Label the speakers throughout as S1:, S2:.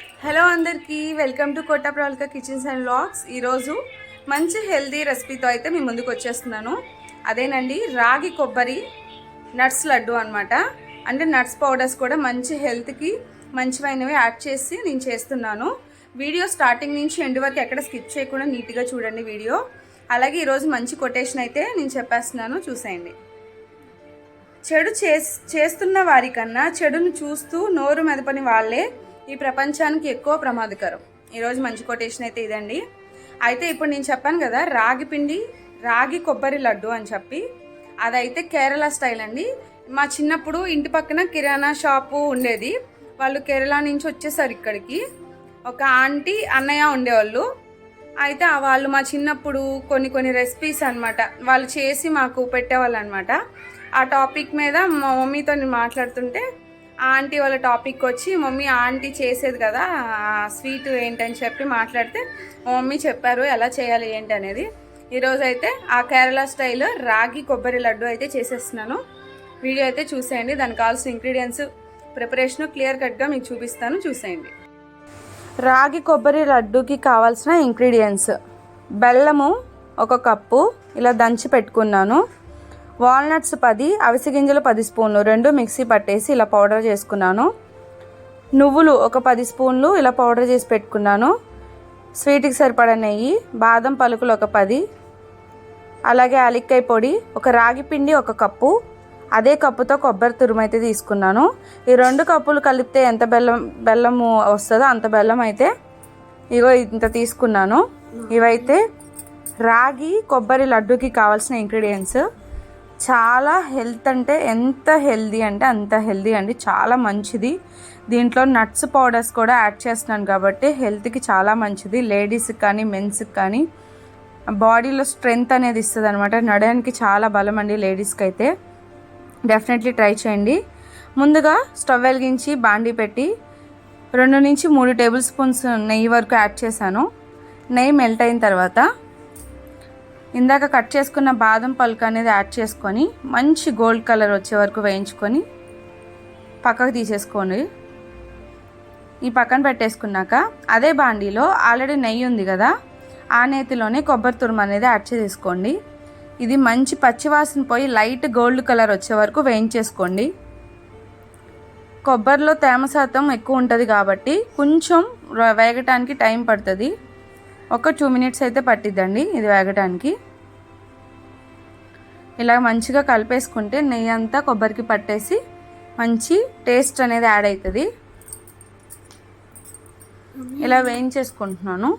S1: Hello అందరికీ welcome to Kota kitchens and vlogs ఈరోజు మంచి హెల్దీ రెసిపీతో అయితే మీ ముందుకు వచ్చేస్తున్నాను. అదేనండి రాగి కొబ్బరి నట్స్ లడ్డు అనమాట అంటే నట్స్ పౌడర్స్ కూడా మంచి హెల్త్కి మంచివైనవి యాడ్ చేసి నేను చేస్తున్నాను. వీడియో స్టార్టింగ్ నుంచి ఎండ్ వరకు ఎక్కడ స్కిప్ చేయకుండా నీట్గా చూడండి వీడియో. అలాగే ఈరోజు మంచి కొటేషన్ అయితే నేను చెప్పేస్తున్నాను చూసేయండి. చెడు చేస్ చేస్తున్న వారికన్నా చెడును చూస్తూ నోరు మెదపని వాళ్ళే ఈ ప్రపంచానికి ఎక్కువ ప్రమాదకరం. ఈరోజు మంచి కొటేషన్ అయితే ఇదండి. అయితే ఇప్పుడు నేను చెప్పాను కదా రాగి పిండి రాగి కొబ్బరి లడ్డు అని చెప్పి. అదైతే కేరళ స్టైల్ అండి. మా చిన్నప్పుడు ఇంటి పక్కన కిరాణా షాపు ఉండేది. వాళ్ళు కేరళ నుంచి వచ్చేసారు ఇక్కడికి. ఒక ఆంటీ అన్నయ్య ఉండేవాళ్ళు. అయితే వాళ్ళు మా చిన్నప్పుడు కొన్ని కొన్ని రెసిపీస్ అన్నమాట. వాళ్ళు చేసి మాకు పెట్టేవాళ్ళు అనమాట ఆ టాపిక్ మీద మా మమ్మీతో నేను మాట్లాడుతుంటే ఆంటీ వాళ్ళ టాపిక్ వచ్చి మమ్మీ ఆంటీ చేసేది కదా ఆ స్వీట్ ఏంటని చెప్పి మాట్లాడితే మమ్మీ చెప్పారు ఎలా చేయాలి ఏంటి అనేది. ఈరోజు అయితే ఆ కేరళ స్టైల్ రాగి కొబ్బరి లడ్డు అయితే చేసేస్తున్నాను. వీడియో అయితే చూసేయండి. దానికి కావాల్సిన ఇంగ్రీడియంట్స్ ప్రిపరేషన్ క్లియర్ కట్గా మీకు చూపిస్తాను. చూసేయండి. రాగి కొబ్బరి లడ్డుకి కావాల్సిన ఇంగ్రీడియంట్స్. బెల్లము ఒక కప్పు ఇలా దంచి పెట్టుకున్నాను. వాల్నట్స్ పది అవిసె గింజలు పది స్పూన్లు. రెండు మిక్సీ పట్టేసి ఇలా పౌడర్ చేసుకున్నాను. నువ్వులు ఒక పది స్పూన్లు ఇలా పౌడర్ చేసి పెట్టుకున్నాను. స్వీట్కి సరిపడా నెయ్యి బాదం పలుకులు ఒక పది. అలాగే అలిక్కాయ పొడి ఒక రాగి పిండి ఒక కప్పు. అదే కప్పుతో కొబ్బరి తురుము అయితే తీసుకున్నాను. ఈ రెండు కప్పులు కలిపితే ఎంత బెల్లం బెల్లము వస్తుందో అంత బెల్లం అయితే ఇగో ఇంత తీసుకున్నాను. ఇవైతే రాగి కొబ్బరి లడ్డూకి కావాల్సిన ఇంగ్రీడియంట్స్. చాలా హెల్త్ అంటే ఎంత హెల్దీ అంటే అంత హెల్దీ అండి. చాలా మంచిది. దీంట్లో నట్స్ పౌడర్స్ కూడా యాడ్ చేస్తున్నాను కాబట్టి హెల్త్కి చాలా మంచిది. లేడీస్కి కానీ మెన్స్కి కానీ బాడీలో స్ట్రెంగ్త్ అనేది ఇస్తుంది అనమాట నడడానికి చాలా బలం అండి లేడీస్కి అయితే. డెఫినెట్లీ ట్రై చేయండి. ముందుగా స్టవ్ వెలిగించి బాండీ పెట్టి రెండు నుంచి మూడు టేబుల్ స్పూన్స్ నెయ్యి వరకు యాడ్ చేశాను. నెయ్యి మెల్ట్ అయిన తర్వాత ఇందాక కట్ చేసుకున్న బాదం పలుకు అనేది యాడ్ చేసుకొని మంచి గోల్డ్ కలర్ వచ్చే వరకు వేయించుకొని పక్కకు తీసేసుకోండి. ఈ పక్కన పెట్టేసుకున్నాక అదే బాండీలో ఆల్రెడీ నెయ్యి ఉంది కదా ఆ నేతిలోనే కొబ్బరి తురుము అనేది యాడ్ చేసేసుకోండి. ఇది మంచి పచ్చివాసన పోయి లైట్ గోల్డ్ కలర్ వచ్చే వరకు వేయించేసుకోండి. కొబ్బరిలో తేమ శాతం ఎక్కువ ఉంటుంది కాబట్టి కొంచెం వేగటానికి టైం పడుతుంది. ఒక టూ మినిట్స్ అయితే పట్టిద్దండి ఇది వేగటానికి. ఇలా మంచిగా కలిపేసుకుంటే నెయ్యి అంతా కొబ్బరికి పట్టేసి మంచి టేస్ట్ అనేది యాడ్ అవుతుంది ఇలా వేయించేసుకుంటున్నాను.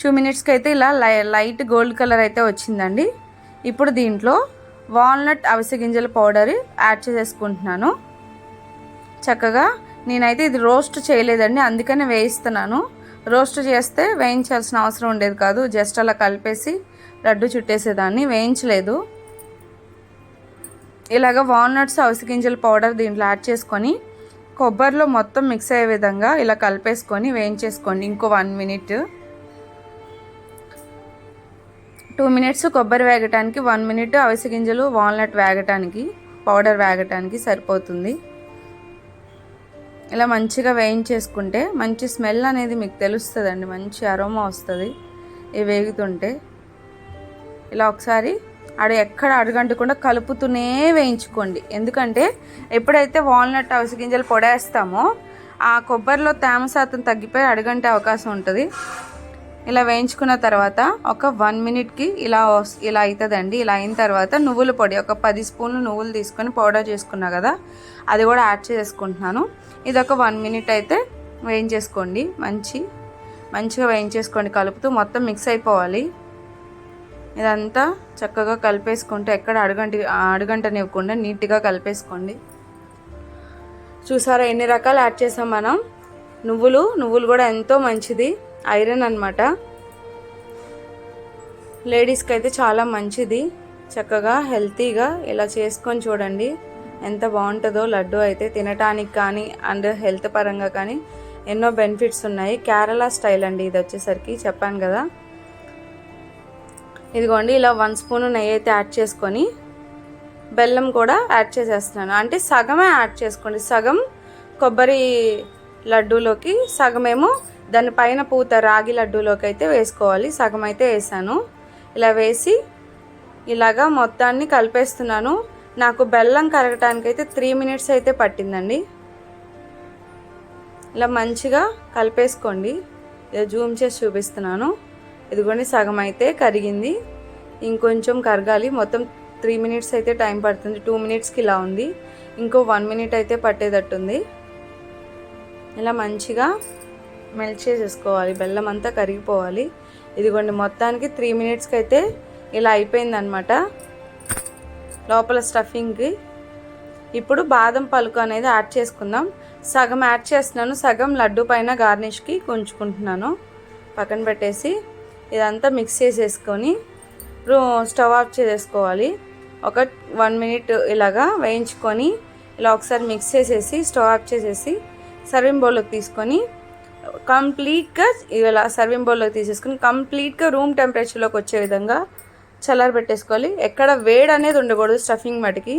S1: టూ మినిట్స్కి అయితే ఇలా లై లైట్ గోల్డ్ కలర్ అయితే వచ్చిందండి. ఇప్పుడు దీంట్లో వాల్నట్ అవిసె గింజల పౌడర్ యాడ్ చేసేసుకుంటున్నాను. చక్కగా నేనైతే ఇది రోస్ట్ చేయలేదండి అందుకనే వేయిస్తున్నాను. రోస్ట్ చేస్తే వేయించాల్సిన అవసరం ఉండేది కాదు. జస్ట్ అలా కలిపేసి లడ్డు చుట్టేసేదాన్ని. వేయించలేదు. ఇలాగ వాల్నట్స్ అవిసె గింజల పౌడర్ దీంట్లో యాడ్ చేసుకొని కొబ్బరిలో మొత్తం మిక్స్ అయ్యే విధంగా ఇలా కలిపేసుకొని వేయించేసుకోండి. ఇంకో వన్ మినిట్. టూ మినిట్స్ కొబ్బరి వేగటానికి వన్ మినిట్ అవిసె గింజలు వాల్నట్ వేగటానికి పౌడర్ వేగటానికి సరిపోతుంది. ఇలా మంచిగా వేయించేసుకుంటే మంచి స్మెల్ అనేది మీకు తెలుస్తుందండి మంచి అరోమా వస్తుంది. ఇవి వేగుతుంటే ఇలా ఒకసారి ఆడ ఎక్కడ అడగంటకుండా కలుపుతూనే వేయించుకోండి. ఎందుకంటే ఎప్పుడైతే వాల్నట్ అవిసె గింజలు పొడేస్తామో ఆ కొబ్బరిలో తేమ శాతం తగ్గిపోయి అడగంటే అవకాశం ఉంటుంది. ఇలా వేయించుకున్న తర్వాత ఒక వన్ మినిట్కి ఇలా వస్- ఇలా అవుతుందండి ఇలా అయిన తర్వాత నువ్వుల పొడి ఒక పది స్పూన్లు నువ్వులు తీసుకొని పౌడర్ చేసుకున్నా కదా అది కూడా యాడ్ చేసుకుంటున్నాను. ఇది ఒక వన్ మినిట్ అయితే వేయించేసుకోండి. మంచి మంచిగా వేయించేసుకోండి. కలుపుతూ మొత్తం మిక్స్ అయిపోవాలి. ఇదంతా చక్కగా కలిపేసుకుంటే ఎక్కడ అడుగంట అడుగంటనివ్వకుండా నీట్గా కలిపేసుకోండి. చూసారా ఎన్ని రకాలు యాడ్ చేసాం మనం? నువ్వులు నువ్వులు కూడా ఎంతో మంచిది. ఐరన్ అనమాట లేడీస్కి అయితే చాలా మంచిది. చక్కగా హెల్తీగా ఇలా చేసుకొని చూడండి. ఎంత బాగుంటుందో లడ్డు అయితే తినటానికి కానీ అండ్ హెల్త్ పరంగా కానీ ఎన్నో బెనిఫిట్స్ ఉన్నాయి. కేరళ స్టైల్ అండి ఇది వచ్చేసరికి చెప్పాను కదా. ఇదిగోండి ఇలా వన్ స్పూన్ నెయ్యి అయితే యాడ్ చేసుకొని బెల్లం కూడా యాడ్ చేసేస్తున్నాను. అంటే సగమే యాడ్ చేసుకోండి. సగం కొబ్బరి లడ్డూలోకి సగమేమో దానిపైన పూత రాగి లడ్డూలోకి అయితే వేసుకోవాలి. సగం అయితే వేసాను. ఇలా వేసి ఇలాగా మొత్తాన్ని కలిపేస్తున్నాను. నాకు బెల్లం కరగటానికి అయితే త్రీ మినిట్స్ అయితే పట్టిందండి. ఇలా మంచిగా కలిపేసుకోండి. ఇలా జూమ్ చేసి చూపిస్తున్నాను. ఇదిగోండి సగం అయితే కరిగింది. ఇంకొంచెం కరగాలి. మొత్తం త్రీ మినిట్స్ అయితే టైం పడుతుంది. టూ మినిట్స్కి ఇలా ఉంది. ఇంకో వన్ మినిట్ అయితే పట్టేటట్టుంది. ఇలా మంచిగా మెల్ట్ చేసేసుకోవాలి. బెల్లం అంతా కరిగిపోవాలి. ఇదిగోండి మొత్తానికి త్రీ మినిట్స్కి అయితే ఇలా అయిపోయిందనమాట లోపల స్టఫింగ్కి ఇప్పుడు బాదం పలుకు అనేది యాడ్ చేసుకుందాం. సగం యాడ్ చేస్తున్నాను. సగం లడ్డు పైన గార్నిష్కి గుంజుకుంటున్నాను పక్కన పెట్టేసి ఇదంతా మిక్స్ చేసేసుకొని స్టవ్ ఆఫ్ చేసేసుకోవాలి. ఒక వన్ మినిట్ ఇలాగా వేయించుకొని ఇలా ఒకసారి మిక్స్ చేసేసి స్టవ్ ఆఫ్ చేసేసి సర్వింగ్ బౌల్లోకి తీసుకొని కంప్లీట్గా ఇలా సర్వింగ్ బౌల్లోకి తీసేసుకుని కంప్లీట్గా రూమ్ టెంపరేచర్లోకి వచ్చే విధంగా చల్లారి పెట్టేసుకోవాలి. ఎక్కడ వేడి అనేది ఉండకూడదు స్టఫింగ్ మటుకి.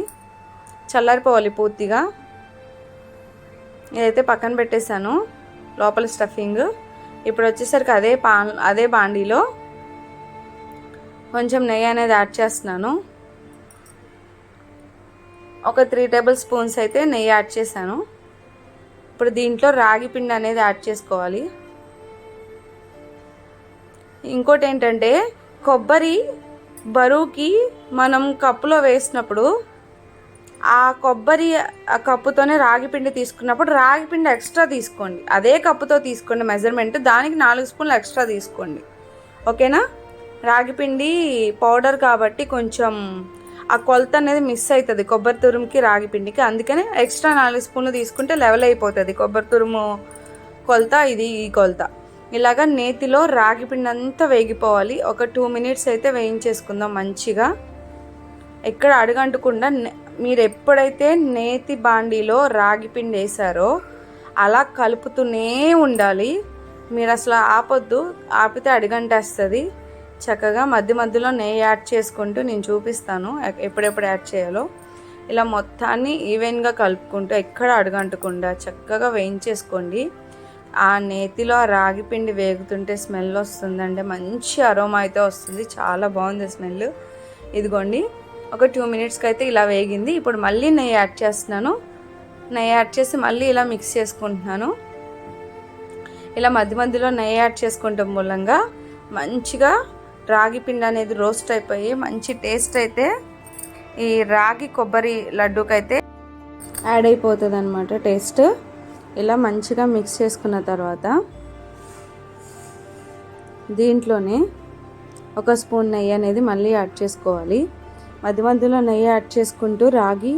S1: చల్లారిపోవాలి పూర్తిగా. ఇదైతే పక్కన పెట్టేశాను లోపల స్టఫింగ్ ఇప్పుడు వచ్చేసరికి అదే పా అదే బాండీలో కొంచెం నెయ్యి అనేది యాడ్ చేస్తున్నాను. ఒక త్రీ టేబుల్ స్పూన్స్ అయితే నెయ్యి యాడ్ చేశాను. ఇప్పుడు దీంట్లో రాగి పిండి అనేది యాడ్ చేసుకోవాలి. ఇంకోటి ఏంటంటే కొబ్బరి బరువుకి మనం కప్పులో వేసినప్పుడు ఆ కొబ్బరి ఆ కప్పుతోనే రాగి పిండి తీసుకున్నప్పుడు రాగి పిండి ఎక్స్ట్రా తీసుకోండి. అదే కప్పుతో తీసుకోండి మెజర్మెంట్. దానికి నాలుగు స్పూన్లు ఎక్స్ట్రా తీసుకోండి. ఓకేనా? రాగి పిండి పౌడర్ కాబట్టి కొంచెం ఆ కొలత అనేది మిస్ అవుతుంది కొబ్బరి తురుముకి రాగి పిండికి. అందుకనే ఎక్స్ట్రా నాలుగు స్పూన్లు తీసుకుంటే లెవెల్ అయిపోతుంది. కొబ్బరి తురుము కొలత ఇది ఈ కొలత. ఇలాగ నేతిలో రాగి పిండి అంతా వేగిపోవాలి. ఒక టూ మినిట్స్ అయితే వేయించేసుకుందాం మంచిగా. ఎక్కడ అడుగంటకుండా మీరు ఎప్పుడైతే నేతి బాండీలో రాగి పిండి వేసారో అలా కలుపుతూనే ఉండాలి. మీరు అసలు ఆపొద్దు. ఆపితే అడుగంటేస్తుంది. చక్కగా మధ్య మధ్యలో నెయ్యి యాడ్ చేసుకుంటూ నేను చూపిస్తాను ఎప్పుడెప్పుడు యాడ్ చేయాలో. ఇలా మొత్తాన్ని ఈవెన్గా కలుపుకుంటూ ఎక్కడ అడుగంటకుండా చక్కగా వేయించేసుకోండి. ఆ నేతిలో ఆ రాగి పిండి వేగుతుంటే స్మెల్ వస్తుందంటే మంచి అరోమా అయితే వస్తుంది. చాలా బాగుంది స్మెల్. ఇదిగోండి ఒక టూ మినిట్స్కి అయితే ఇలా వేగింది. ఇప్పుడు మళ్ళీ నెయ్యి యాడ్ చేస్తున్నాను. నెయ్యి యాడ్ చేసి మళ్ళీ ఇలా మిక్స్ చేసుకుంటున్నాను. ఇలా మధ్య మధ్యలో నెయ్యి యాడ్ చేసుకుంటాం మూలంగా మంచిగా రాగి పిండి అనేది రోస్ట్ అయిపోయి మంచి టేస్ట్ అయితే ఈ రాగి కొబ్బరి లడ్డూకి అయితే యాడ్ అయిపోతుంది అనమాట టేస్ట్ ఇలా మంచిగా మిక్స్ చేసుకున్న తర్వాత దీంట్లోనే ఒక స్పూన్ నెయ్యి అనేది మళ్ళీ యాడ్ చేసుకోవాలి. మధ్య మధ్యలో నెయ్యి యాడ్ చేసుకుంటూ రాగి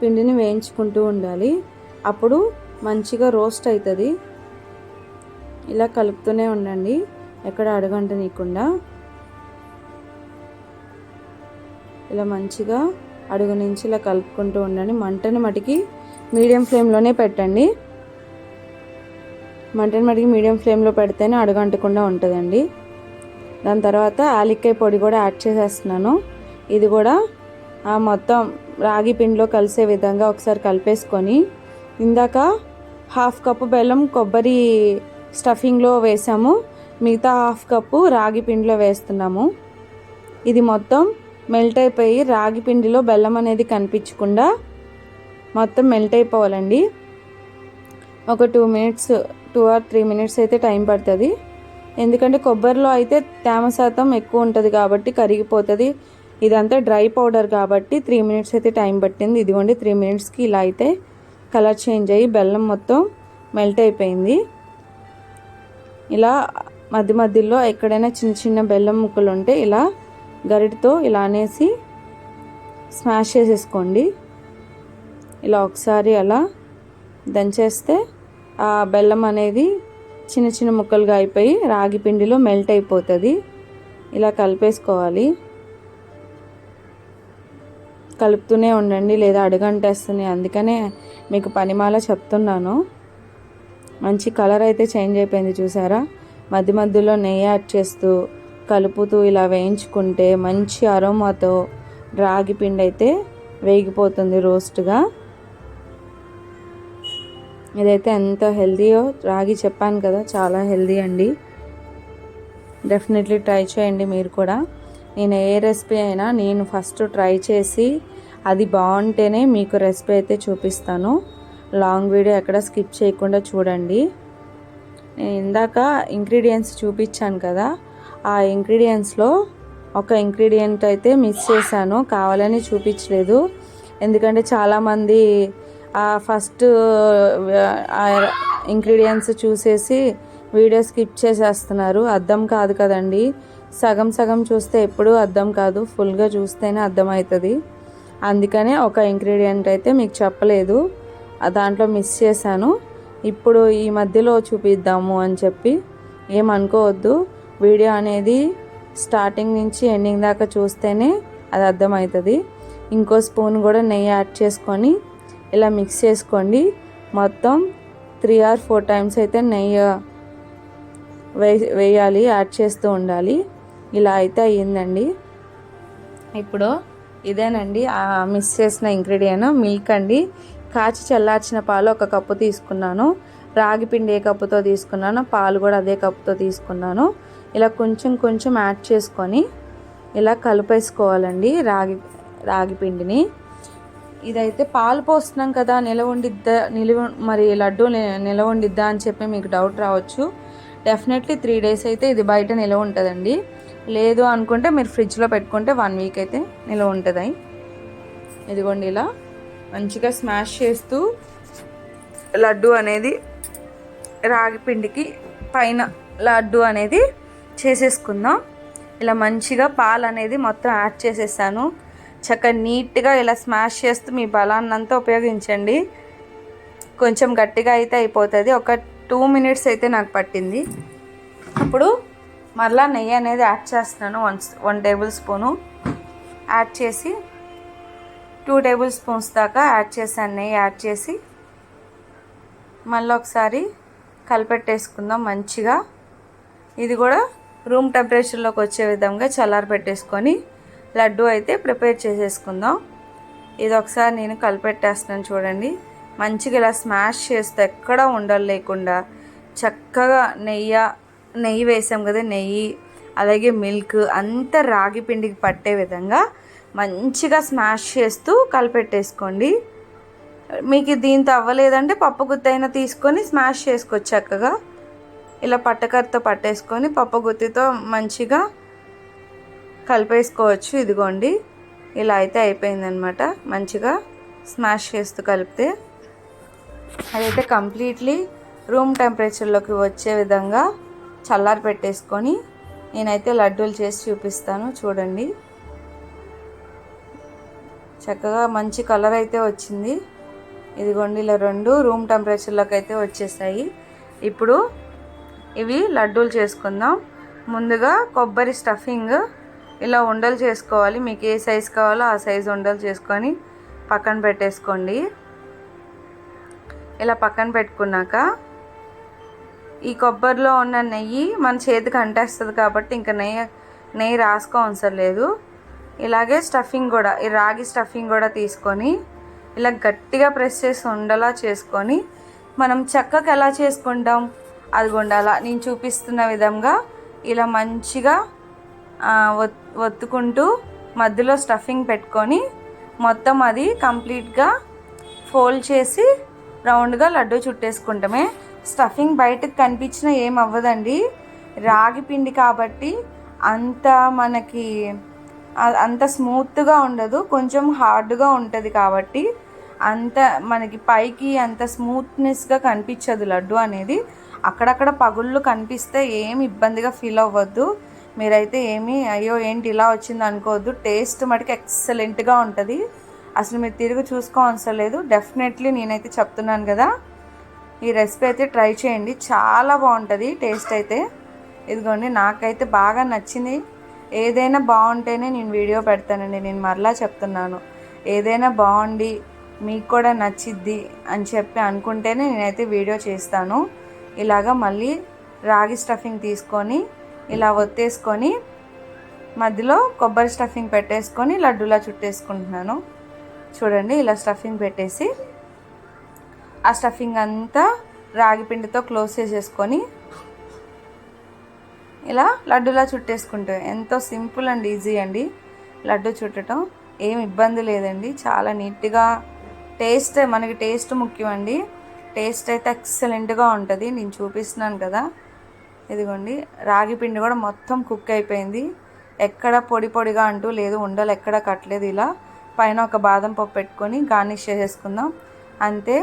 S1: పిండిని వేయించుకుంటూ ఉండాలి. అప్పుడు మంచిగా రోస్ట్ అవుతుంది ఇలా కలుపుతూనే ఉండండి. ఎక్కడ అడగంటనీయకుండా. ఇలా మంచిగా అడుగు నుంచి ఇలా కలుపుకుంటూ ఉండండి. మంటని మటుకి మీడియం ఫ్లేమ్లోనే పెట్టండి. మంటని మటుకి మీడియం ఫ్లేమ్లో పెడితేనే అడుగంటకుండా ఉంటుందండి. దాని తర్వాత ఆలిక్కాయ పొడి కూడా యాడ్ చేసేస్తున్నాను. ఇది కూడా ఆ మొత్తం రాగి పిండిలో కలిసే విధంగా ఒకసారి కలిపేసుకొని ఇందాక హాఫ్ కప్పు బెల్లం కొబ్బరి స్టఫింగ్లో వేసాము. మిగతా హాఫ్ కప్పు రాగి పిండిలో వేస్తున్నాము. ఇది మొత్తం మెల్ట్ అయిపోయి రాగి పిండిలో బెల్లం అనేది కనిపించకుండా మొత్తం మెల్ట్ అయిపోవాలండి ఒక two minutes two or three minutes అయితే టైం పడుతుంది. ఎందుకంటే కొబ్బరిలో అయితే తేమ శాతం ఎక్కువ ఉంటుంది కాబట్టి కరిగిపోతుంది. ఇదంతా డ్రై పౌడర్ కాబట్టి త్రీ మినిట్స్ అయితే టైం పట్టింది. ఇదిగోండి త్రీ మినిట్స్కి ఇలా అయితే కలర్ చేంజ్ అయ్యి బెల్లం మొత్తం మెల్ట్ అయిపోయింది ఇలా మధ్య మధ్యలో ఎక్కడైనా చిన్న చిన్న బెల్లం ముక్కలు ఉంటే ఇలా గరిటతో ఇలా అనేసి స్మాష్ చేసేసుకోండి. ఇలా ఒకసారి అలా దంచేస్తే ఆ బెల్లం అనేది చిన్న చిన్న ముక్కలుగా అయిపోయి రాగి పిండిలో మెల్ట్ అయిపోతుంది. ఇలా కలిపేసుకోవాలి. కలుపుతూనే ఉండండి లేదా అడుగంటేస్తుంది. అందుకనే మీకు పనిమాల చెప్తున్నాను. మంచి కలర్ అయితే చేంజ్ అయిపోయింది చూసారా? మధ్య మధ్యలో నెయ్యి యాడ్ చేస్తూ కలుపుతూ ఇలా వేయించుకుంటే మంచి అరోమాతో రాగి పిండి అయితే వేగిపోతుంది రోస్ట్గా. ఇదైతే ఎంత హెల్తీయో రాగి చెప్పాను కదా చాలా హెల్తీ అండి. డెఫినెట్లీ ట్రై చేయండి మీరు కూడా. నేను ఏ రెసిపీ అయినా నేను ఫస్ట్ ట్రై చేసి అది బాగుంటేనే మీకు రెసిపీ అయితే చూపిస్తాను. లాంగ్ వీడియో ఎక్కడ స్కిప్ చేయకుండా చూడండి. నేను ఇందాక ఇంగ్రీడియంట్స్ చూపించాను కదా ఆ ఇంగ్రీడియంట్స్లో ఒక ఇంగ్రీడియంట్ అయితే మిస్ చేశాను. కావాలని చూపించలేదు. ఎందుకంటే చాలామంది ఆ ఫస్ట్ ఇంగ్రీడియంట్స్ చూసేసి వీడియో స్కిప్ చేసేస్తున్నారు. అర్థం కాదు కదండి. సగం సగం చూస్తే ఎప్పుడూ అర్థం కాదు. ఫుల్గా చూస్తేనే అర్థమవుతుంది అందుకనే ఒక ఇంగ్రీడియంట్ అయితే మీకు చెప్పలేదు. దాంట్లో మిస్ చేశాను. ఇప్పుడు ఈ మధ్యలో చూపిద్దాము అని చెప్పి. ఏమనుకోవద్దు. వీడియో అనేది స్టార్టింగ్ నుంచి ఎండింగ్ దాకా చూస్తేనే అది అర్థమవుతుంది. ఇంకో స్పూన్ కూడా నెయ్యి యాడ్ చేసుకొని ఇలా మిక్స్ చేసుకోండి. మొత్తం త్రీ ఆర్ ఫోర్ టైమ్స్ అయితే నెయ్యి వే వేయాలి యాడ్ చేస్తూ ఉండాలి. ఇలా అయితే అయ్యిందండి. ఇప్పుడు ఇదేనండి మిక్స్ చేసిన ఇంగ్రీడియంట్ మిల్క్ అండి. కాచి చల్లార్చిన పాలు ఒక కప్పు తీసుకున్నాను. రాగి పిండి ఏ కప్పుతో తీసుకున్నాను పాలు కూడా అదే కప్పుతో తీసుకున్నాను. ఇలా కొంచెం కొంచెం యాడ్ చేసుకొని ఇలా కలిపేసుకోవాలండి రాగి రాగి పిండిని. ఇదైతే పాలు పోస్తున్నాం కదా నిలవ నిలువ మరి లడ్డు నిలవండిద్దా అని చెప్పి మీకు డౌట్ రావచ్చు. డెఫినెట్లీ త్రీ డేస్ అయితే ఇది బయట నిలవ ఉంటుందండి. లేదు అనుకుంటే మీరు ఫ్రిడ్జ్లో పెట్టుకుంటే వన్ వీక్ అయితే నిలవ ఉంటుంది ఇదిగోండి ఇలా మంచిగా స్మాష్ చేస్తూ లడ్డు అనేది రాగి పిండికి పైన లడ్డు అనేది చేసేసుకుందాం. ఇలా మంచిగా పాలు అనేది మొత్తం యాడ్ చేసేసాను. చక్కగా నీట్గా ఇలా స్మాష్ చేస్తూ మీ బలాన్నంతా ఉపయోగించండి. కొంచెం గట్టిగా అయితే అయిపోతుంది. ఒక టూ మినిట్స్ అయితే నాకు పట్టింది. అప్పుడు మరలా నెయ్యి అనేది యాడ్ చేస్తున్నాను. One one table spoon. Add చేసి టూ టేబుల్ స్పూన్స్ దాకా యాడ్ చేశాను. నెయ్యి యాడ్ చేసి మళ్ళీ ఒకసారి కలిపెట్టేసుకుందాం మంచిగా. ఇది కూడా రూమ్ టెంపరేచర్లోకి వచ్చే విధంగా చల్లారి పెట్టేసుకొని లడ్డు అయితే ప్రిపేర్ చేసేసుకుందాం. ఇది ఒకసారి నేను కలిపెట్టేస్తున్నాను చూడండి. మంచిగా ఇలా స్మాష్ చేస్తే ఎక్కడ ఉండలు లేకుండా చక్కగా నెయ్యి నెయ్యి వేసాం కదా నెయ్యి అలాగే మిల్క్ అంత రాగి పిండికి పట్టే విధంగా మంచిగా స్మాష్ చేస్తూ కలిపెట్టేసుకోండి. మీకు దీంతో అవ్వలేదంటే పప్పు గుత్తైనా తీసుకొని స్మాష్ చేసుకోవచ్చు చక్కగా. ఇలా పట్టకరతో పట్టేసుకొని పప్పు గుత్తితో మంచిగా కలిపేసుకోవచ్చు. ఇదిగోండి. ఇలా అయితే అయిపోయిందనమాట మంచిగా స్మాష్ చేస్తూ కలిపితే అదైతే కంప్లీట్లీ రూమ్ టెంపరేచర్లోకి వచ్చే విధంగా చల్లారి పెట్టేసుకొని నేనైతే లడ్డూలు చేసి చూపిస్తాను. చూడండి. చక్కగా మంచి కలర్ అయితే వచ్చింది. ఇదిగోండి ఇలా రెండు రూమ్ టెంపరేచర్లోకి అయితే వచ్చేసాయి. ఇప్పుడు ఇవి లడ్డూలు చేసుకుందాం. ముందుగా కొబ్బరి స్టఫింగ్ ఇలా ఉండలు చేసుకోవాలి. మీకు ఏ సైజు కావాలో ఆ సైజు ఉండలు చేసుకొని పక్కన పెట్టేసుకోండి. ఇలా పక్కన పెట్టుకున్నాక ఈ కొబ్బరిలో ఉన్న నెయ్యి మన చేతికి అంటేస్తుంది కాబట్టి ఇంకా నెయ్యి నెయ్యి రాసుకో అవసరం లేదు. ఇలాగే స్టఫింగ్ కూడా ఈ రాగి స్టఫింగ్ కూడా తీసుకొని ఇలా గట్టిగా ప్రెస్ చేసి ఉండలా చేసుకొని మనం చక్కగా ఎలా చేసుకుంటాం? అది ఉండాలా నేను చూపిస్తున్న విధంగా ఇలా మంచిగా ఒత్తుకుంటూ మధ్యలో స్టఫింగ్ పెట్టుకొని మొత్తం అది కంప్లీట్గా ఫోల్డ్ చేసి రౌండ్గా లడ్డు చుట్టేసుకుంటామే. స్టఫింగ్ బయటకు కనిపించినా ఏం అవ్వదండి. రాగి పిండి కాబట్టి అంత మనకి అంత స్మూత్గా ఉండదు. కొంచెం హార్డ్గా ఉంటుంది కాబట్టి అంత మనకి పైకి అంత స్మూత్నెస్గా కనిపించదు లడ్డు అనేది. అక్కడక్కడ పగుళ్ళు కనిపిస్తే ఏమి ఇబ్బందిగా ఫీల్ అవ్వద్దు. మీరైతే ఏమి అయ్యో ఏంటి ఇలా వచ్చింది అనుకోవద్దు. టేస్ట్ మటుకు ఎక్సలెంట్గా ఉంటుంది. అసలు మీరు తిరిగి చూసుకోవసరం లేదు. డెఫినెట్లీ నేనైతే చెప్తున్నాను కదా. ఈ రెసిపీ అయితే ట్రై చేయండి. చాలా బాగుంటుంది టేస్ట్ అయితే. ఇదిగోండి నాకైతే బాగా నచ్చింది. ఏదైనా బాగుంటేనే నేను వీడియో పెడతానండి. నేను మరలా చెప్తున్నాను. ఏదైనా బాగుండి మీకు కూడా నచ్చిద్ది అని చెప్పి అనుకుంటేనే నేనైతే వీడియో చేస్తాను. ఇలాగా మళ్ళీ రాగి స్టఫింగ్ తీసుకొని ఇలా ఒత్తేసుకొని మధ్యలో కొబ్బరి స్టఫింగ్ పెట్టేసుకొని లడ్డూలా చుట్టేసుకుంటున్నాను. చూడండి ఇలా స్టఫింగ్ పెట్టేసి ఆ స్టఫింగ్ అంతా రాగి పిండితో క్లోజ్ చేసేసుకొని ఇలా లడ్డులా చుట్టేసుకుంటాం ఎంతో సింపుల్ అండ్ ఈజీ అండి లడ్డు చుట్టడం. ఏం ఇబ్బంది లేదండి. చాలా నీట్గా టేస్ట్ మనకి టేస్ట్ ముఖ్యం అండి టేస్ట్ అయితే ఎక్సలెంట్గా ఉంటుంది. నేను చూపిస్తున్నాను కదా. ఇదిగోండి రాగి పిండి కూడా మొత్తం కుక్ అయిపోయింది. ఎక్కడ పొడి పొడిగా అంటూ లేదు ఉండలు ఎక్కడ కట్టలేదు ఇలా. పైన ఒక బాదం పప్పు పెట్టుకొని గార్నిష్ చేసేసుకుందాం. అంతే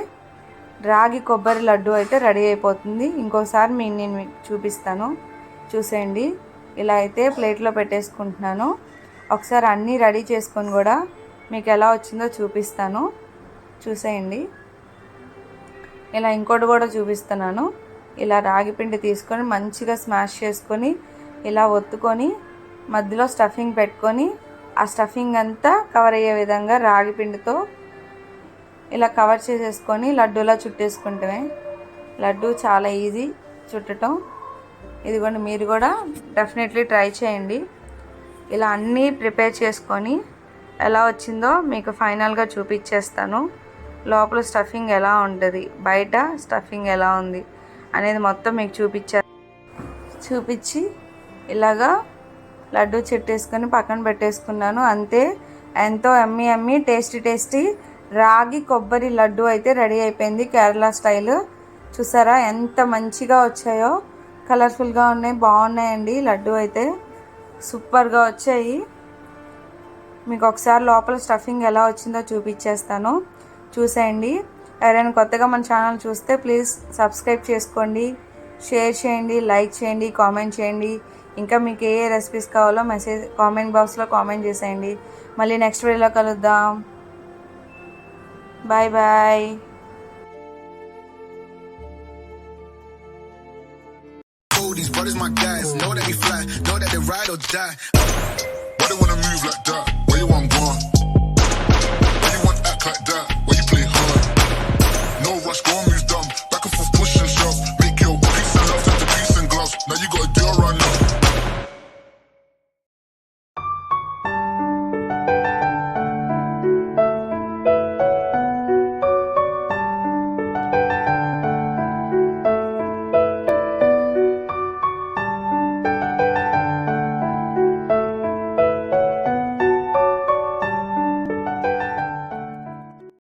S1: రాగి కొబ్బరి లడ్డు అయితే రెడీ అయిపోతుంది. ఇంకోసారి మీ నేను మీకు చూపిస్తాను. చూసేయండి ఇలా అయితే ప్లేట్లో పెట్టేసుకుంటున్నాను. ఒకసారి అన్నీ రెడీ చేసుకొని కూడా మీకు ఎలా వచ్చిందో చూపిస్తాను. చూసేయండి. ఇలా ఇంకోటి కూడా చూపిస్తున్నాను. ఇలా రాగి పిండి తీసుకొని మంచిగా స్మాష్ చేసుకొని ఇలా ఒత్తుకొని మధ్యలో స్టఫింగ్ పెట్టుకొని ఆ స్టఫింగ్ అంతా కవర్ అయ్యే విధంగా రాగి పిండితో ఇలా కవర్ చేసేసుకొని లడ్డూలా చుట్టేసుకుంటే లడ్డు చాలా ఈజీ చుట్టడం ఇదిగోండి మీరు కూడా డెఫినెట్లీ ట్రై చేయండి. ఇలా అన్నీ ప్రిపేర్ చేసుకొని ఎలా వచ్చిందో మీకు ఫైనల్గా చూపించేస్తాను. లోపల స్టఫింగ్ ఎలా ఉంటుంది? బయట స్టఫింగ్ ఎలా ఉంది? అనేది మొత్తం మీకు చూపించారు చూపించి ఇలాగా లడ్డు చెట్టేసుకొని పక్కన పెట్టేసుకున్నాను. అంతే. ఎంతో అమ్మి అమ్మి టేస్టీ టేస్టీ రాగి కొబ్బరి లడ్డు అయితే రెడీ అయిపోయింది కేరళ స్టైల్. చూసారా ఎంత మంచిగా వచ్చాయో. కలర్ఫుల్గా ఉన్నాయి బాగున్నాయండి. లడ్డు అయితే సూపర్గా వచ్చాయి. మీకు ఒకసారి లోపల స్టఫింగ్ ఎలా వచ్చిందో చూపించేస్తాను. చూసేయండి ఎవరైనా కొత్తగా మన ఛానల్ చూస్తే ప్లీజ్ సబ్స్క్రైబ్ చేసుకోండి షేర్ చేయండి లైక్ చేయండి కామెంట్ చేయండి ఇంకా మీకు ఏ ఏ రెసిపీస్ కావాలో మెసేజ్ కామెంట్ బాక్స్లో కామెంట్ చేసేయండి మళ్ళీ నెక్స్ట్ వీడియోలో కలుద్దాం bye bye
S2: these brothers my guys. Know that we fly, know that they ride or die. Why they wanna move like that?